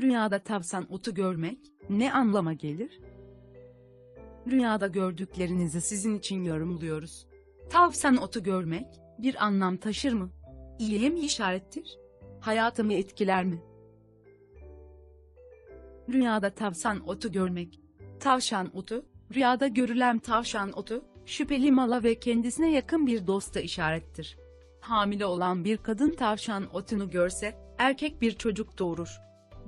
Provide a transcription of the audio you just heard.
Rüyada tavşan otu görmek ne anlama gelir? Rüyada gördüklerinizi sizin için yorumluyoruz. Tavşan otu görmek bir anlam taşır mı? İyiye mi işarettir? Hayatımı etkiler mi? Rüyada tavşan otu görmek. Tavşan otu, rüyada görülen tavşan otu, şüpheli mala ve kendisine yakın bir dosta işarettir. Hamile olan bir kadın tavşan otunu görse, erkek bir çocuk doğurur.